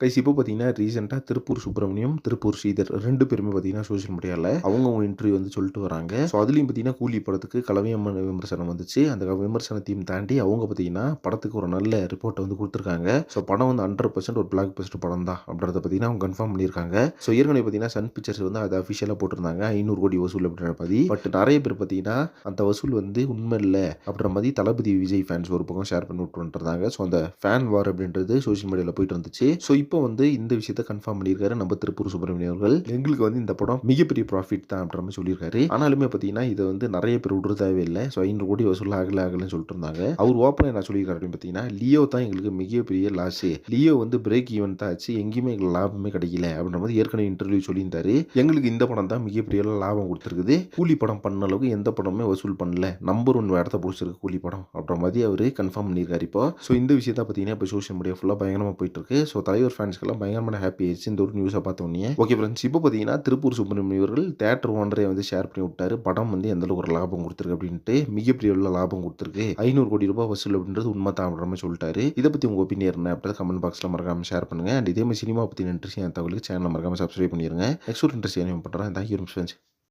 Guys இப்போ பார்த்தீங்கன்னா ரீசெண்டாக திருப்பூர் சுப்பிரமணியம் திருப்பூர் ஸ்ரீதர் ரெண்டு பேருமே பார்த்தீங்கன்னா சோஷியல் மீடியாவில் அவங்கவுங்க இன்டர்வியூ வந்து சொல்லிட்டு வராங்க. ஸோ அதுலேயும் பார்த்தீங்கன்னா கூலி படத்துக்கு கலவையம்மன் விமர்சனம் வந்துச்சு. அந்த விமர்சனத்தையும் தாண்டி அவங்க பார்த்தீங்கன்னா படத்துக்கு ஒரு நல்ல ரிப்போர்ட்டை வந்து கொடுத்துருக்காங்க. ஸோ படம் வந்து ஹண்ட்ரட் பர்சன்ட் ஒரு பிளாக் பஸ்ட் படம் தான் அப்படின்றத பார்த்தீங்கன்னா அவங்க கன்ஃபார்ம் பண்ணியிருக்காங்க. ஸோ ஏற்கனவே பார்த்தீங்கன்னா சன் பிக்சர்ஸ் வந்து அதை அஃபிஷியலாக போட்டிருந்தாங்க. ஐநூறு கோடி வசூல் அப்படின்ற மாதிரி. பட் நிறைய பேர் பார்த்தீங்கன்னா அந்த வசூல் வந்து உண்மை இல்லை அப்படின்ற மாதிரி தளபதி விஜய் ஃபேன்ஸ் ஒரு பக்கம் ஷேர் பண்ணி விட்டுருந்தாங்க ஸோ அந்த ஃபேன் வார் அப்படின்றது சோஷியல் மீடியாவில் போயிட்டு இருந்துச்சு. ஸோ இப்போ இப்போ வந்து இந்த விஷயத்தை கன்ஃபார்ம் பண்ணியிருக்காரு நம்ம திருப்பூர் சுப்பிரமணியம் அவர்கள். எங்களுக்கு வந்து இந்த படம் மிகப்பெரிய ப்ராஃபிட் தான் அப்படின்ற மாதிரி சொல்லியிருக்காரு. ஆனாலுமே பார்த்தீங்கன்னா இதை வந்து நிறைய பேர் விடுறதாவே இல்லை ஸோ ஐநூறு கோடி வசூல் ஆகல ஆகலன்னு சொல்லிட்டு இருந்தாங்க. அவர் ஓப்பன் என்ன சொல்லியிருக்காரு அப்படின்னு பார்த்தீங்கன்னா லியோ தான் எங்களுக்கு மிகப்பெரிய லாஸ் லியோ வந்து பிரேக் ஈவன் தான் ஆச்சு. எங்கேயுமே எங்களுக்கு லாபமே கிடைக்கல அப்படின்ற மாதிரி ஏற்கனவே இன்டர்வியூ சொல்லியிருந்தாரு. எங்களுக்கு இந்த படம் தான் மிகப்பெரிய லாபம் கொடுத்துருக்குது. கூலி படம் பண்ண அளவுக்கு எந்த படமே வசூல் பண்ணல. நம்பர் ஒன் இடத்த பிடிச்சிருக்கு கூலி படம் அப்படின்ற மாதிரி அவர் கன்ஃபார்ம் பண்ணியிருக்காரு இப்போ. ஸோ இந்த விஷயத்தை பார்த்தீங்கன்னா இப்போ சோஷியல் மீடியா ஃபுல்லாக பயங்கரமாக போயிட்டு இருக்கு. ஸோ தலைவர் ஃபேன்ஸ்க்கெல்லாம் பயங்கரமான ஹாப்பி ஆயிடுச்சு. இந்த ஒரு நியூஸை பார்த்தோன்னே ஓகே ஃப்ரெண்ட்ஸ் இப்போ பார்த்தீங்கன்னா திருப்பூர் சுப்பிரமணியம் அவர்கள் தேட்டர் ஓனரே வந்து ஷேர் பண்ணி விட்டாரு. படம் வந்து எந்த அளவுக்கு ஒரு லாபம் கொடுத்துருக்கு அப்படின்ட்டு மிகப்பெரிய உள்ள லாபம் கொடுத்துருக்கு. ஐநூறு கோடி ரூபாய் வசூல் அப்படின்றது உண்மை தான் மாதிரி சொல்லிட்டாரு. இதை பற்றி உங்கள் ஒப்பீனியன் என்ன அப்படின்றத கமெண்ட் பாக்ஸில் மறக்காம ஷேர் பண்ணுங்க. அண்ட் இதே மாதிரி சினிமா பற்றி இன்ட்ரெஸ்ட் தகவலுக்கு சேனல் மறக்காம சப்ஸ்கிரைப் பண்ணிடுங்க நெக்ஸ்ட் ஒரு இன்ட்ரெஸ்ட் என்ன பண்ணுறேன் தேங்க்யூ ஃப்ரெண்ட்ஸ்